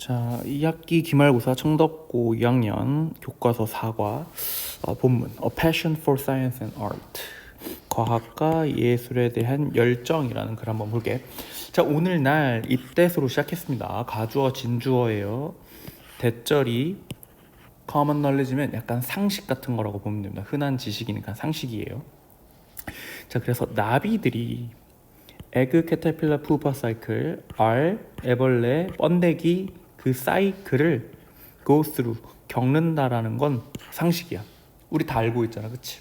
자, 2학기 기말고사 청덕고 2학년 교과서 4과 어, 본문 A Passion for Science and Art 과학과 예술에 대한 열정이라는 글 한번 볼게. 자, 오늘날 입대수로 시작했습니다. 가주어, 진주어예요. 대절이 common knowledge면 약간 상식 같은 거라고 보면 됩니다. 흔한 지식이니까 상식이에요. 자, 그래서 나비들이 에그, 캐터필러, 푸파 사이클, 알, 애벌레, 번데기 그 사이클을 through 겪는다라는 건 상식이야. 우리 다 알고 있잖아, 그치?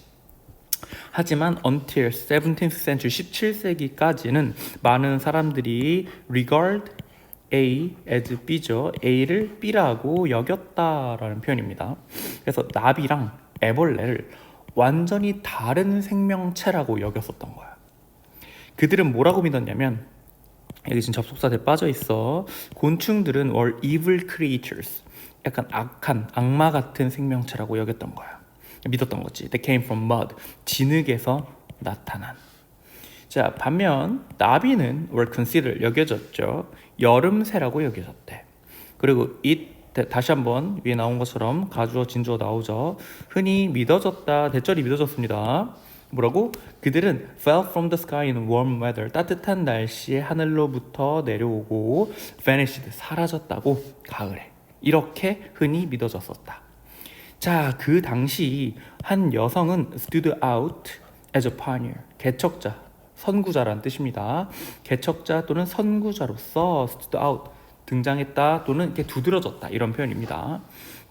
하지만 until 17th century 17세기까지는 많은 사람들이 regard A as B죠. A를 B라고 여겼다라는 표현입니다. 그래서 나비랑 애벌레를 완전히 다른 생명체라고 여겼었던 거야. 그들은 뭐라고 믿었냐면 여기 지금 접속사에 빠져 있어. 곤충들은 were evil creatures. 약간 악한 악마 같은 생명체라고 여겼던 거야. 믿었던 거지. They came from mud. 진흙에서 나타난. 자, 반면 나비는 were considered 여겨졌죠. 여름새라고 여겨졌대. 그리고 it 다시 한번 위에 나온 것처럼 가주어 진주어 나오죠. 흔히 믿어졌다. 대절이 믿어졌습니다. 뭐라고? 그들은 fell from the sky in warm weather. 따뜻한 날씨에 하늘로부터 내려오고 vanished 사라졌다고 가을에. 이렇게 흔히 믿어졌었다. 자, 그 당시 한 여성은 stood out as a pioneer. 개척자, 선구자란 뜻입니다. 개척자 또는 선구자로서 stood out 등장했다 또는 이렇게 두드러졌다 이런 표현입니다.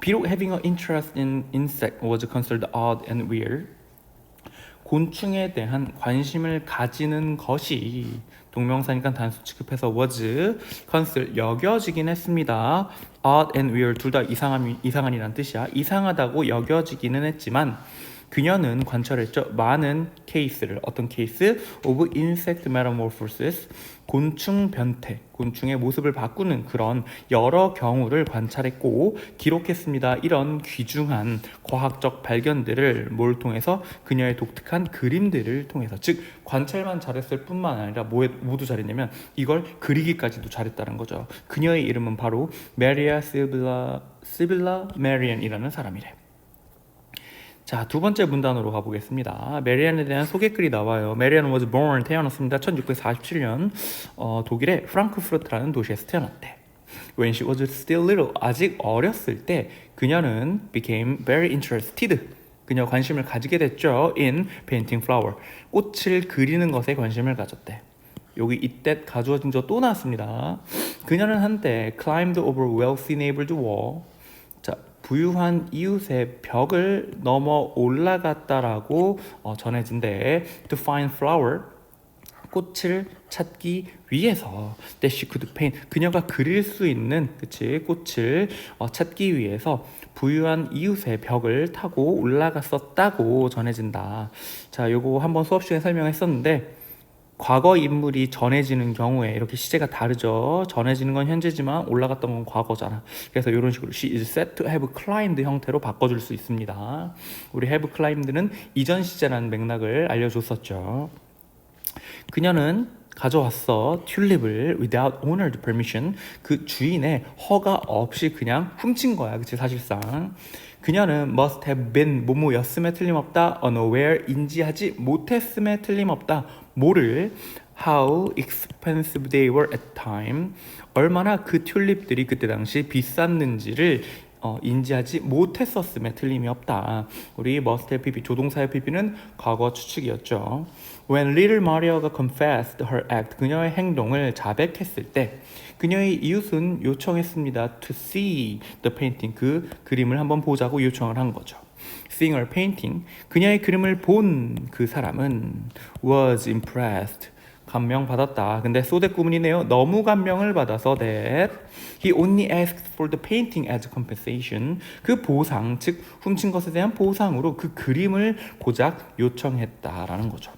비록 having an interest in insect was considered odd and weird. 곤충에 대한 관심을 가지는 것이 동명사니까 단수 취급해서 was considered 여겨지긴 했습니다. odd and weird 둘 다 이상한 이상한이란 뜻이야. 이상하다고 여겨지기는 했지만 그녀는 관찰했죠. 많은 케이스를 어떤 케이스 of insect metamorphosis 곤충 변태, 곤충의 모습을 바꾸는 그런 여러 경우를 관찰했고 기록했습니다. 이런 귀중한 과학적 발견들을 뭘 통해서 그녀의 독특한 그림들을 통해서 즉 관찰만 잘했을 뿐만 아니라 모두 잘했냐면 이걸 그리기까지도 잘했다는 거죠. 그녀의 이름은 바로 메리아 시빌라 시빌라 메리안이라는 사람이래. 자, 두 번째 문단으로 가보겠습니다. 메리안에 대한 소개글이 나와요. 메리안 was born 태어났습니다. 1647년 어, 독일의 프랑크푸르트라는 도시에서 태어났대. When she was still little, 아직 어렸을 때 그녀는 became very interested. 그녀 관심을 가지게 됐죠. In painting flower. 꽃을 그리는 것에 관심을 가졌대. 여기 이때 가주어진 저 또 나왔습니다. 그녀는 한때 climbed over wealthy neighbor's wall. 자, 부유한 이웃의 벽을 넘어 올라갔다라고 어, 전해진대. To find flower, 꽃을 찾기 위해서 that she could paint. 그녀가 그릴 수 있는 그치 꽃을 어, 찾기 위해서 부유한 이웃의 벽을 타고 올라갔었다고 전해진다. 자, 요거 한번 수업 시간에 설명했었는데. 과거 인물이 전해지는 경우에 이렇게 시제가 다르죠. 전해지는 건 현재지만 올라갔던 건 과거잖아. 그래서 이런 식으로 she is said to have climbed 형태로 바꿔줄 수 있습니다. 우리 have climbed는 이전 시제라는 맥락을 알려줬었죠. 그녀는 가져왔어 튤립을 without owner's permission 그 주인의 허가 없이 그냥 훔친 거야 그치 사실상 그녀는 must have been 뭐뭐였음에 틀림없다 unaware 인지하지 못했음에 틀림없다 뭐를 how expensive they were at time 얼마나 그 튤립들이 그때 당시 비쌌는지를 어, 인지하지 못했었음에 틀림이 없다. 우리 have pp 조동사의 pp는 과거 추측이었죠. When little Maria가 confessed her act 그녀의 행동을 자백했을 때 그녀의 이웃은 요청했습니다. To see the painting 그 그림을 한번 보자고 요청을 한 거죠. Seeing her painting 그녀의 그림을 본 그 사람은 was impressed 감명 받았다. 근데 소대 구문이네요. 너무 감명을 받아서 that he only asked for the painting as compensation. 그 보상, 즉 훔친 것에 대한 보상으로 그 그림을 고작 요청했다라는 거죠.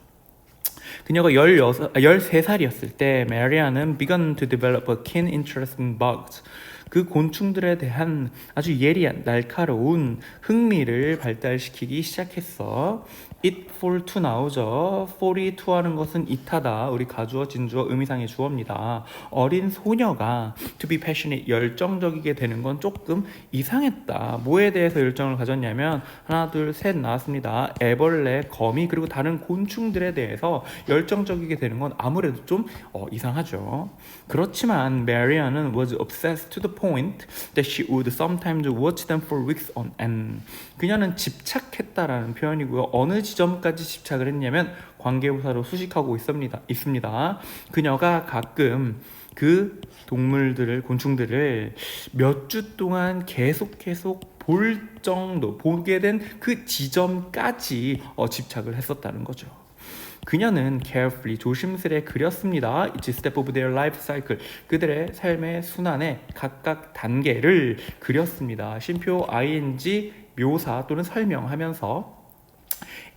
그녀가 16, 13살이었을 때 메리아는 begun to develop a keen interest in bugs. 그 곤충들에 대한 아주 예리한 날카로운 흥미를 발달시키기 시작했어. It for to 나오죠. for이 to 하는 것은 it하다. 우리 가주어, 진주어, 의미상의 주어입니다. 어린 소녀가 to be passionate, 열정적이게 되는 건 조금 이상했다. 뭐에 대해서 열정을 가졌냐면 하나, 둘, 셋 나왔습니다. 애벌레, 거미 그리고 다른 곤충들에 대해서 열정적이게 되는 건 아무래도 좀 어, 이상하죠. 그렇지만 Marian은 was obsessed to the point that she would sometimes watch them for weeks on end. 그녀는 집착했다라는 표현이고요. 어느 지점까지 집착을 했냐면 관계부사로 수식하고 있습니다. 있습니다. 그녀가 가끔 그 동물들을 곤충들을 몇 주 동안 계속 계속 볼 정도 보게 된 그 지점까지 어, 집착을 했었다는 거죠. 그녀는 carefully 조심스레 그렸습니다. Each step of their life cycle 그들의 삶의 순환의 각각 단계를 그렸습니다. 쉼표 ing 묘사 또는 설명하면서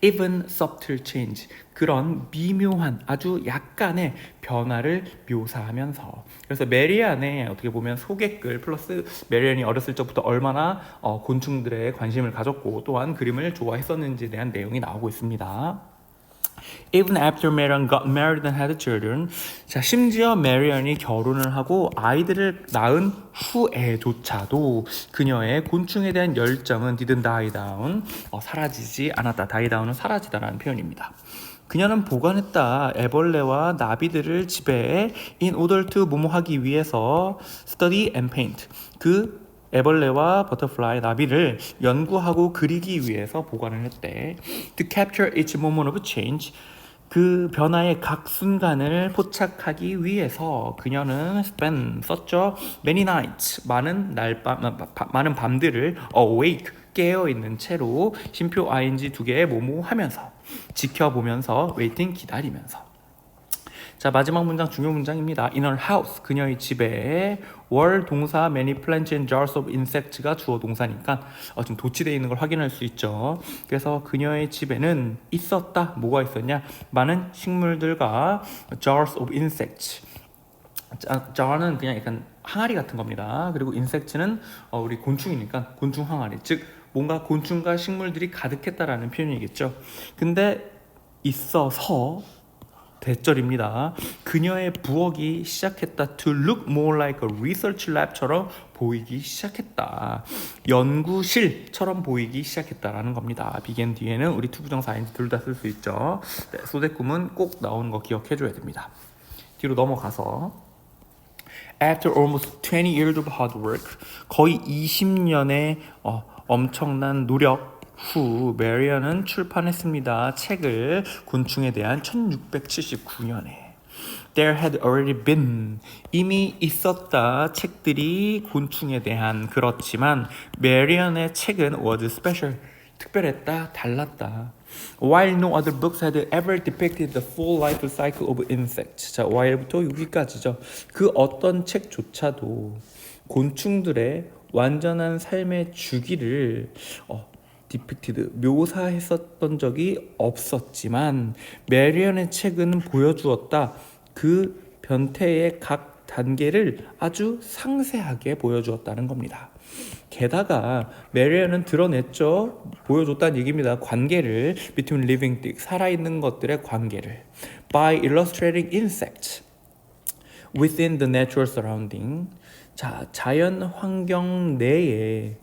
even subtle change 그런 미묘한 아주 약간의 변화를 묘사하면서 그래서 메리안의 어떻게 보면 소개글 플러스 메리안이 어렸을 적부터 얼마나 어, 곤충들의 관심을 가졌고 또한 그림을 좋아했었는지에 대한 내용이 나오고 있습니다. Even after Marian got married and had children, 자 심지어 메리언이 결혼을 하고 아이들을 낳은 후에조차도 그녀의 곤충에 대한 열정은 didn't die down, 어, 사라지지 않았다. die down은 사라지다라는 표현입니다. 그녀는 보관했다 애벌레와 나비들을 집에 in order to 뭐뭐 하기 위해서 study and paint 그 애벌레와 버터플라이 나비를 연구하고 그리기 위해서 보관을 했대. To capture each moment of change. 그 변화의 각 순간을 포착하기 위해서 그녀는 spend 썼죠. Many nights 많은 날밤 많은 밤들을 awake 깨어 있는 채로 심표 ing 두 개의 모모 하면서 지켜보면서 waiting 기다리면서 자 마지막 문장 중요 문장입니다. In her house 그녀의 집에 월 동사 many plants and jars of insects가 주어 동사니까 어, 좀 도치되어 있는 걸 확인할 수 있죠. 그래서 그녀의 집에는 있었다. 뭐가 있었냐? 많은 식물들과 jars of insects. jar는 그냥 약간 항아리 같은 겁니다. 그리고 insects는 어, 우리 곤충이니까 곤충 항아리. 즉 뭔가 곤충과 식물들이 가득했다라는 표현이겠죠. 근데 있어서 대절입니다. 그녀의 부엌이 시작했다. To look more like a research lab처럼 보이기 시작했다. 연구실처럼 보이기 시작했다라는 겁니다. 비겐 뒤에는 우리 투부정사인지 둘다 쓸 수 있죠. 네, 소대꿈은 꼭 나오는 거 기억해 줘야 됩니다. 뒤로 넘어가서 After almost 20 years of hard work, 거의 20년의 어, 엄청난 노력 후 메리언은 출판했습니다. 책을 곤충에 대한 1679년에 There had already been 이미 있었다 책들이 곤충에 대한 그렇지만 메리언의 책은 was special 특별했다 달랐다 While no other books had ever depicted the full life cycle of insects 자 while부터 여기까지죠 그 어떤 책조차도 곤충들의 완전한 삶의 주기를 어, 디픽티드 묘사했었던 적이 없었지만 메리언의 책은 보여주었다. 그 변태의 각 단계를 아주 상세하게 보여주었다는 겁니다. 게다가 메리언은 드러냈죠. 보여줬다는 얘기입니다. 관계를 between living things 살아있는 것들의 관계를 by illustrating insects within the natural surrounding 자 자연 환경 내에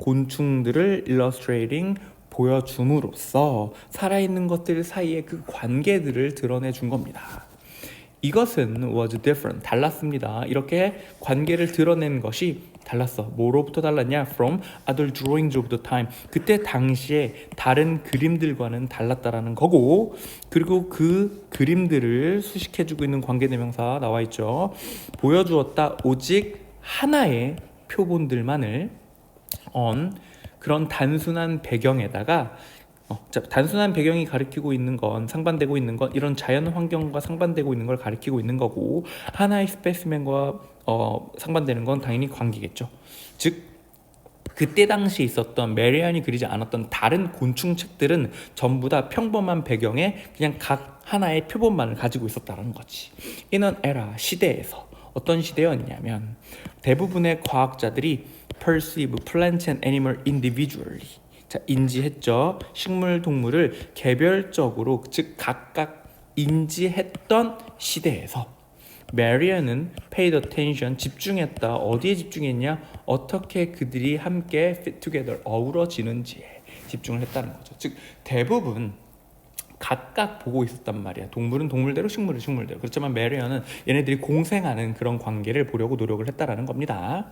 곤충들을 illustrating 보여줌으로써 살아있는 것들 사이의 그 관계들을 드러내 준 겁니다. 이것은 was different 달랐습니다. 이렇게 관계를 드러낸 것이 달랐어. 뭐로부터 달랐냐? From other drawings of the time. 그때 당시에 다른 그림들과는 달랐다라는 거고, 그리고 그 그림들을 수식해주고 있는 관계대명사 나와 있죠. 보여주었다. 오직 하나의 표본들만을 on 그런 단순한 배경에다가 어, 자, 단순한 배경이 가리키고 있는 건 상반되고 있는 건 이런 자연 환경과 상반되고 있는 걸 가리키고 있는 거고 하나의 스페시맨과 어, 상반되는 건 당연히 관계겠죠. 즉 그때 당시 있었던 메리안이 그리지 않았던 다른 곤충 책들은 전부 다 평범한 배경에 그냥 각 하나의 표본만을 가지고 있었다는 거지. 이는 에라 시대에서 어떤 시대였냐면 대부분의 과학자들이 perceive plants and animal individually. 자 인지했죠. 식물 동물을 개별적으로 즉 각각 인지했던 시대에서. 메리언은 paid attention 집중했다. 어디에 집중했냐? 어떻게 그들이 함께 fit together 어우러지는지에 집중을 했다는 거죠. 즉 대부분 각각 보고 있었단 말이야. 동물은 동물대로, 식물은 식물대로. 그렇지만 메리언은 얘네들이 공생하는 그런 관계를 보려고 노력을 했다라는 겁니다.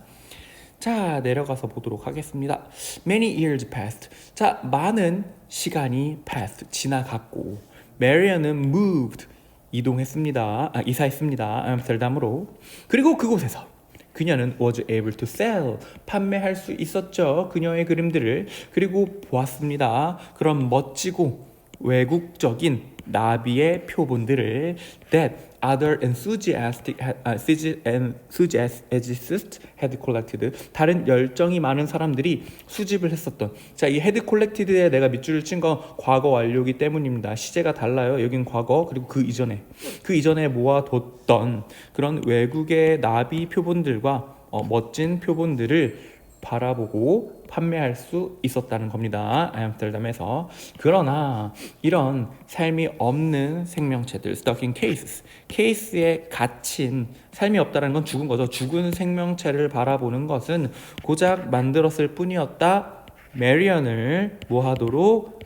자, 내려가서 보도록 하겠습니다. Many years passed. 자, 많은 시간이 passed. 지나갔고 메리언은 moved. 이동했습니다. 아, 이사했습니다. 암스테르담으로. 그리고 그곳에서 그녀는 was able to sell 판매할 수 있었죠. 그녀의 그림들을 그리고 보았습니다. 그런 멋지고 외국적인 나비의 표본들을 that other enthusiastic uh, enthusiasts had collected. 다른 열정이 많은 사람들이 수집을 했었던. 자이 had collected에 내가 밑줄을 친 건 과거 완료기 때문입니다. 시제가 달라요. 여긴 과거 그리고 그 이전에. 그 이전에 모아뒀던 그런 외국의 나비 표본들과 어, 멋진 표본들을 바라보고 판매할 수 있었다는 겁니다. 암스테르담에서 그러나 이런 삶이 없는 생명체들 in cases 케이스에 갇힌 삶이 없다는 건 죽은 거죠. 죽은 생명체를 바라보는 것은 고작 만들었을 뿐이었다. 메리언을 뭐하도록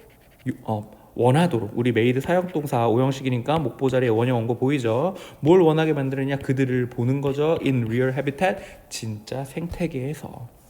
유- 어, 원하도록 우리 메이드 사역동사 오형식이니까 목보 자리에 원형 원고 보이죠? 뭘 원하게 만드느냐 그들을 보는 거죠. in real habitat 진짜 생태계에서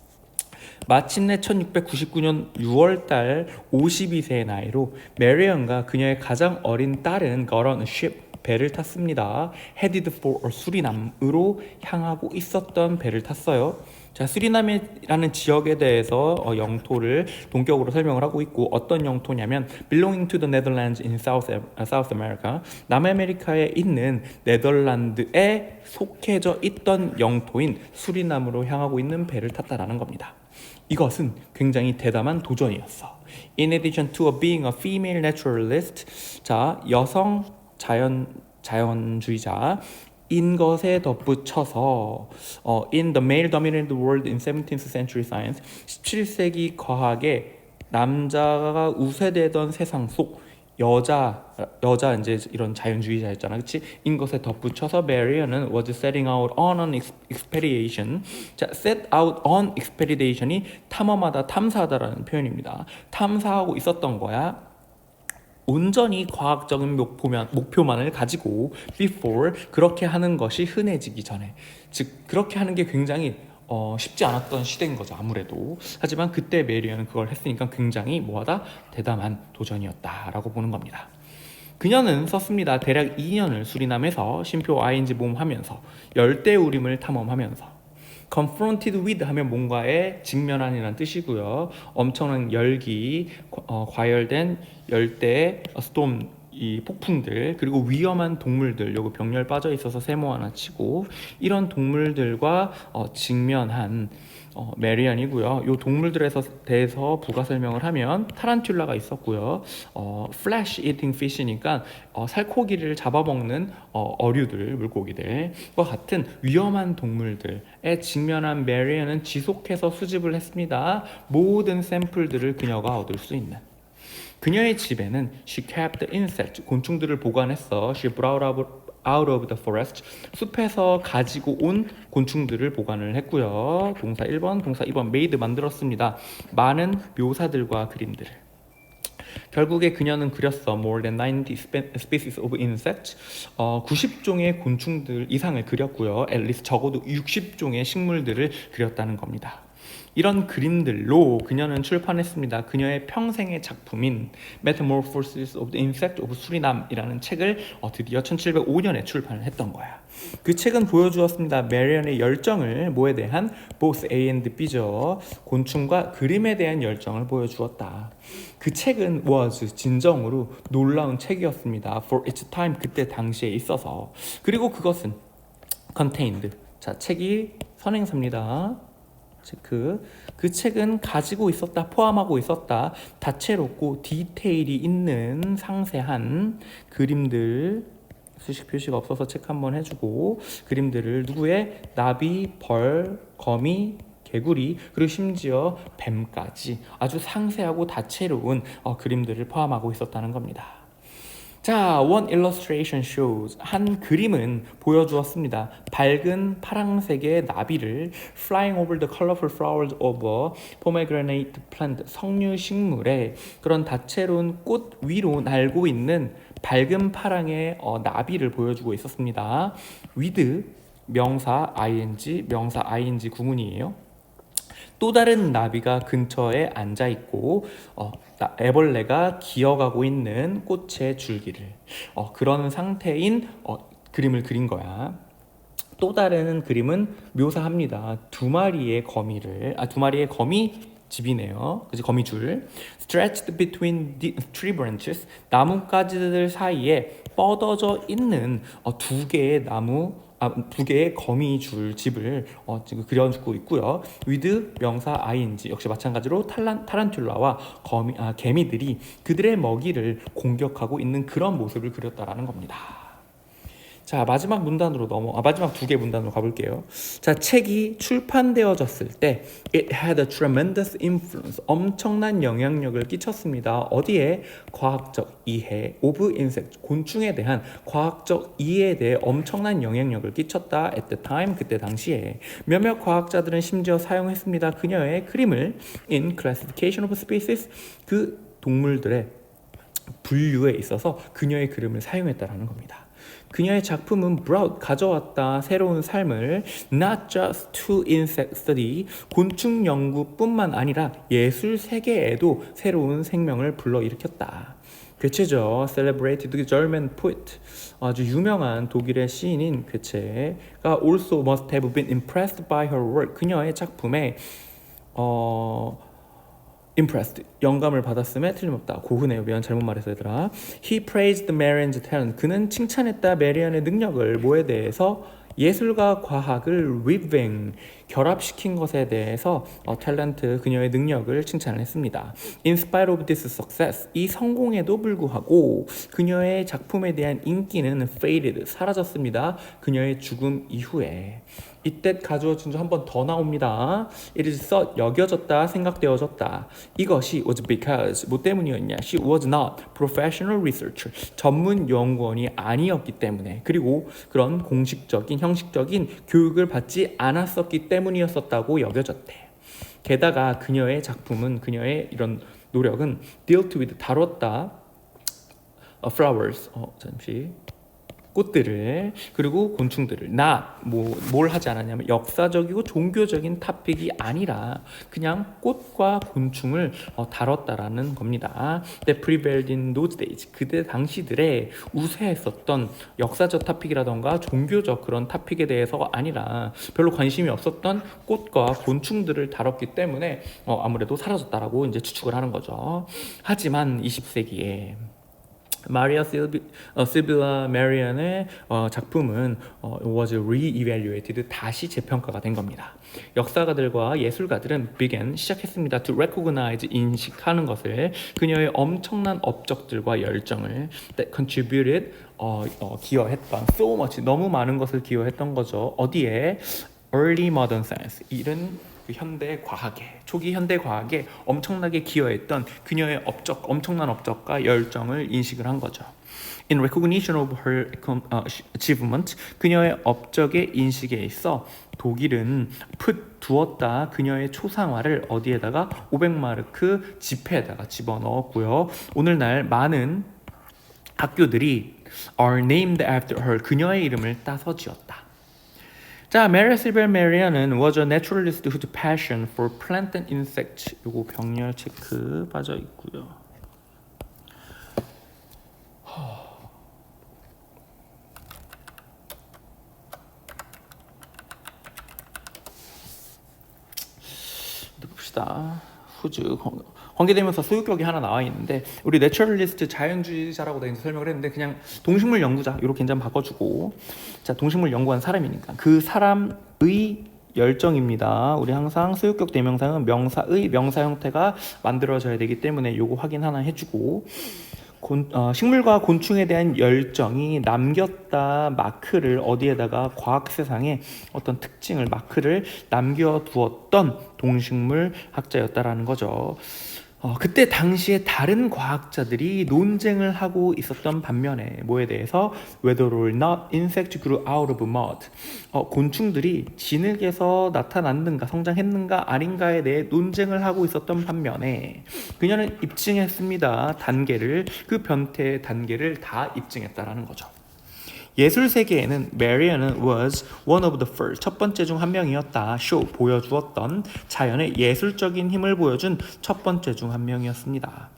마침내 1699년 6월달 52세의 나이로 메리언과 그녀의 가장 어린 딸은 a ship 배를 탔습니다. headed for 수리남으로 향하고 있었던 배를 탔어요. 자, 수리남이라는 지역에 대해서 어, 영토를 동격으로 설명을 하고 있고 어떤 영토냐면 belonging to the Netherlands in South, uh, South America 남아메리카에 있는 네덜란드에 속해져 있던 영토인 수리남으로 향하고 있는 배를 탔다라는 겁니다. 이것은 굉장히 대담한 도전이었어. In addition to being a female naturalist, 자 여성 자연 자연주의자. 인 것에 덧붙여서 어, in the male dominated world in 17th century science 17세기 과학에 남자가 우세되던 세상 속 여자 여자 이제 이런 자연주의자였잖아, 그렇지? 인 것에 덧붙여서 메리언은 was setting out on an ex- expedition. 자, set out on expedition이 탐험하다, 탐사하다라는 표현입니다. 탐사하고 있었던 거야. 온전히 과학적인 목표만, 목표만을 가지고 before 그렇게 하는 것이 흔해지기 전에 즉 그렇게 하는 게 굉장히 어, 쉽지 않았던 시대인 거죠 아무래도. 하지만 그때 메리언은 그걸 했으니까 굉장히 뭐하다? 대담한 도전이었다라고 보는 겁니다. 그녀는 썼습니다. 대략 2년을 수리남에서 쉼표 ing 모험하면서 열대 우림을 탐험하면서 confronted with 하면 뭔가에 직면한이라는 뜻이고요. 엄청난 열기, 어, 과열된 열대 스톰 이 폭풍들 그리고 위험한 동물들 요거 병렬 빠져 있어서 세모 하나 치고 이런 동물들과 어, 직면한 어, 메리안이고요. 요 동물들에서 대해서 부가 설명을 하면 타란툴라가 있었고요. 어, flesh eating fish니까 어, 살코기를 잡아먹는 어, 어류들, 물고기들과 같은 위험한 동물들에 직면한 메리안은 지속해서 수집을 했습니다. 모든 샘플들을 그녀가 얻을 수 있는. 그녀의 집에는 she kept the insect 곤충들을 보관했어. She brought out out of the forest 숲에서 가지고 온 곤충들을 보관을 했고요. 동사 1번, 동사 2번 made 만들었습니다. 많은 묘사들과 그림들을. 결국에 그녀는 그렸어 more than 90 spe- species of insects 어, 90종의 곤충들 이상을 그렸고요. at least 적어도 60종의 식물들을 그렸다는 겁니다. 이런 그림들로 그녀는 출판했습니다. 그녀의 평생의 작품인 Metamorphosis of the Insect of 수리남이라는 책을 어, 드디어 1705년에 출판을 했던 거야. 그 책은 보여주었습니다. 메리언의 열정을 뭐에 대한 both A and B죠. 곤충과 그림에 대한 열정을 보여주었다. 그 책은 was 진정으로 놀라운 책이었습니다. For its time 그때 당시에 있어서 그리고 그것은 contained 자 책이 선행사입니다. 체크. 그 책은 가지고 있었다, 포함하고 있었다. 다채롭고 디테일이 있는 상세한 그림들, 수식 표시가 없어서 체크 한번 해주고 그림들을 누구의 나비, 벌, 거미, 개구리 그리고 심지어 뱀까지 아주 상세하고 다채로운 어, 그림들을 포함하고 있었다는 겁니다. 자, one illustration shows 한 그림은 보여주었습니다. 밝은 파랑색의 나비를 flying over the colorful flowers a pomegranate plant 석류 식물의 그런 다채로운 꽃 위로 날고 있는 밝은 파랑의 어, 나비를 보여주고 있었습니다. with 명사 ing 명사 ing 구문이에요. 또 다른 나비가 근처에 앉아 있고 어, 나- 애벌레가 기어가고 있는 꽃의 줄기를 어, 그런 상태인 어, 그림을 그린 거야. 또 다른 그림은 묘사합니다. 두 마리의 거미를 아 두 마리의 거미 집이네요. 그지 거미줄. Stretched between the tree branches 나뭇가지들 사이에 뻗어져 있는 어, 두 개의 나무 아, 두 개의 거미 줄 집을 어, 지금 그려주고 있고요. with 명사 ing 역시 마찬가지로 탈란, 타란툴라와 거미, 아, 개미들이 그들의 먹이를 공격하고 있는 그런 모습을 그렸다라는 겁니다. 자 마지막 문단으로 넘어 아 마지막 두 개 문단으로 가볼게요. 자 책이 출판되어졌을 때 it had a tremendous influence 엄청난 영향력을 끼쳤습니다. 어디에 과학적 이해 of insect 곤충에 대한 과학적 이해에 대해 엄청난 영향력을 끼쳤다 at the time 그때 당시에 몇몇 과학자들은 심지어 사용했습니다. 그녀의 그림을 in classification of species 그 동물들의 분류에 있어서 그녀의 그림을 사용했다라는 겁니다. 그녀의 작품은 brought 가져왔다 새로운 삶을 not just to insect study 곤충 연구뿐만 아니라 예술 세계에도 새로운 생명을 불러일으켰다. 괴체죠. Celebrated German poet 아주 유명한 독일의 시인인 괴체가 also must have been impressed by her work 그녀의 작품에 어 impressed. 영감을 받았음에 틀림없다. 고흐네요. 미안 잘못 말해서 얘들아. He praised Marian's talent. 그는 칭찬했다. 메리안의 능력을 뭐에 대해서 예술과 과학을 weaving 결합시킨 것에 대해서 어, 탤런트 그녀의 능력을 칭찬을 했습니다. In spite of this success 이 성공에도 불구하고 그녀의 작품에 대한 인기는 faded 사라졌습니다. 그녀의 죽음 이후에 이때 가져진 한번 더 나옵니다. It is thought 여겨졌다 생각되어졌다. 이것이 was because 뭐 때문이었냐? She was not professional researcher 전문 연구원이 아니었기 때문에 그리고 그런 공식적인 형식적인 교육을 받지 않았었기 때문 이었었다고 여겨졌대. 게다가 그녀의 작품은 그녀의 이런 노력은 dealt with 다뤘다. 어, flowers 어 잠시 꽃들을 그리고 곤충들을 나 뭐 뭘 하지 않았냐면 역사적이고 종교적인 타픽이 아니라 그냥 꽃과 곤충을 어, 다뤘다라는 겁니다. That prevailed in those days 그때 당시들의 우세했었던 역사적 타픽이라던가 종교적 그런 타픽에 대해서가 아니라 별로 관심이 없었던 꽃과 곤충들을 다뤘기 때문에 어, 아무래도 사라졌다라고 이제 추측을 하는 거죠. 하지만 20세기에 마리아 실비, 어, 시빌라 메리안의 어, 작품은 어, was re-evaluated 다시 재평가가 된 겁니다. 역사가들과 예술가들은 began 시작했습니다. to recognize 인식하는 것을 그녀의 엄청난 업적들과 열정을 that contributed 어, 어, 기여했던 so much 너무 많은 것을 기여했던 거죠. 어디에 early modern science 이런 그 현대 과학에 초기 현대 과학에 엄청나게 기여했던 그녀의 업적 엄청난 업적과 열정을 인식을 한 거죠. In recognition of her 어, achievement, 그녀의 업적의 인식에 있어 독일은 put 두었다 그녀의 초상화를 어디에다가 500마르크 지폐에다가 집어넣었고요. 오늘날 많은 학교들이 are named after her 그녀의 이름을 따서 지었다. 자, 메리 실벨 메리안은 was a naturalist whose passion for plant and insect 요거 병렬 체크 빠져 있고요. 어디 봅시다. 후즈 관- 관계되면서 소유격이 하나 나와 있는데 우리 내추럴리스트 자연주의자라고 다 이제 설명을 했는데 그냥 동식물 연구자 이렇게 한번 바꿔주고. 자 동식물 연구한 사람이니까. 그 사람의 열정입니다. 우리 항상 소유격 대명사는 명사의 명사 형태가 만들어져야 되기 때문에 요거 확인 하나 해주고 곤- 어, 식물과 곤충에 대한 열정이 남겼다 마크를 어디에다가 과학 세상에 어떤 특징을 마크를 남겨두었던 동식물 학자였다라는 거죠. 어, 그때 당시에 다른 과학자들이 논쟁을 하고 있었던 반면에 뭐에 대해서 whether or not insect grew out of mud 어, 곤충들이 진흙에서 나타났는가 성장했는가 아닌가에 대해 논쟁을 하고 있었던 반면에 그녀는 입증했습니다 단계를 그 변태의 단계를 다 입증했다라는 거죠. 예술 세계에는 메리언은 was one of the first 첫 번째 중 한 명이었다. 쇼 보여주었던 자연의 예술적인 힘을 보여준 첫 번째 중 한 명이었습니다.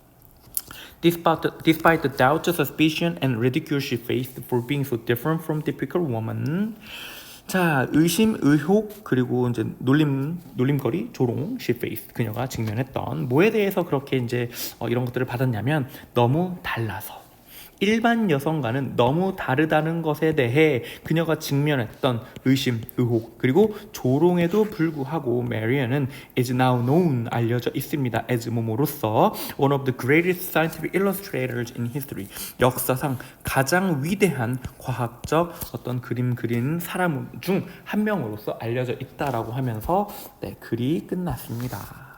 Despite despite the doubt, suspicion, and ridicule she faced for being so different from typical woman. 자, 의심, 의혹, 그리고 이제 놀림, 놀림거리, 조롱, faced. 그녀가 직면했던 뭐에 대해서 그렇게 이제 어, 이런 것들을 받았냐면 너무 달라서. 일반 여성과는 너무 다르다는 것에 대해 그녀가 직면했던 의심, 의혹, 그리고 조롱에도 불구하고 메리언은 is now known 알려져 있습니다. as 모모로서 one of the greatest scientific illustrators in history 역사상 가장 위대한 과학적 어떤 그림 그린 사람 중 한 명으로서 알려져 있다라고 하면서 네, 글이 끝났습니다.